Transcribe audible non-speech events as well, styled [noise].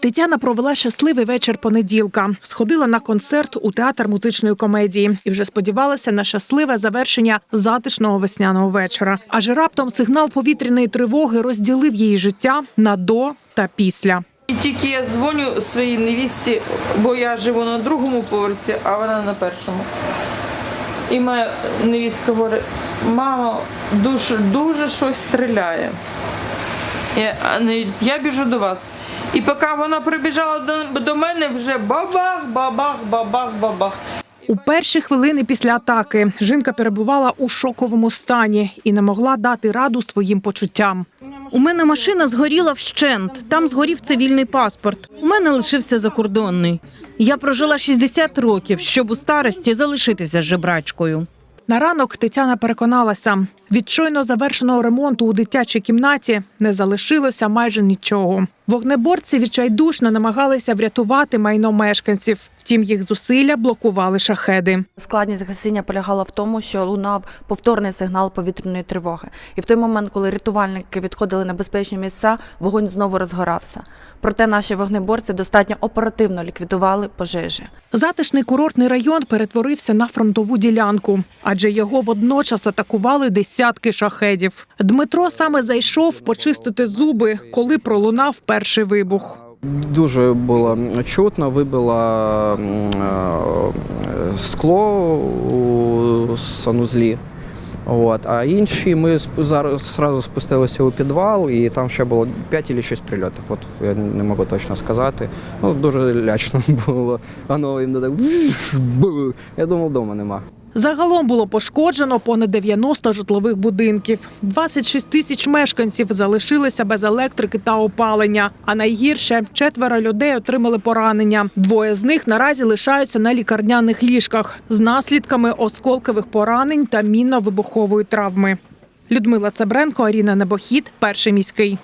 Тетяна провела щасливий вечір понеділка. Сходила на концерт у театр музичної комедії і вже сподівалася на щасливе завершення затишного весняного вечора. Аж раптом сигнал повітряної тривоги розділив її життя на до та після. І тільки я дзвоню своїй невістці, бо я живу на другому поверсі, а вона на першому. І моя невістка говорить, мамо, дуже, дуже щось стріляє. Я, я біжу до вас. І поки вона прибіжала до, до мене, вже бабах, бабах, бабах, бабах. У перші хвилини після атаки жінка перебувала у шоковому стані і не могла дати раду своїм почуттям. У мене машина згоріла вщент. Там згорів цивільний паспорт. У мене лишився закордонний. Я прожила 60 років, щоб у старості залишитися жебрачкою. На ранок Тетяна переконалася, від щойно завершеного ремонту у дитячій кімнаті не залишилося майже нічого. Вогнеборці відчайдушно намагалися врятувати майно мешканців. Втім, їх зусилля блокували шахеди. Складність гасіння полягала в тому, що лунав повторний сигнал повітряної тривоги. І в той момент, коли рятувальники відходили на безпечні місця, вогонь знову розгорався. Проте наші вогнеборці достатньо оперативно ліквідували пожежі. Затишний курортний район перетворився на фронтову ділянку, адже його водночас атакували десятки шахедів. Дмитро саме зайшов почистити зуби, коли пролунав перший вибух. Дуже було чутно, вибило е, скло у санузлі. От. А інші ми зараз зразу спустилися у підвал, і там ще було 5 чи 6 прильотів. От я не можу точно сказати. Ну, дуже лячно [laughs] було. Воно їм так. Я думав, вдома нема. Загалом було пошкоджено понад 90 житлових будинків. 26 тисяч мешканців залишилися без електрики та опалення. А найгірше четверо людей отримали поранення. Двоє з них наразі лишаються на лікарняних ліжках з наслідками осколкових поранень та мінно-вибухової травми. Людмила Цебренко, Аріна Небохід, перший міський.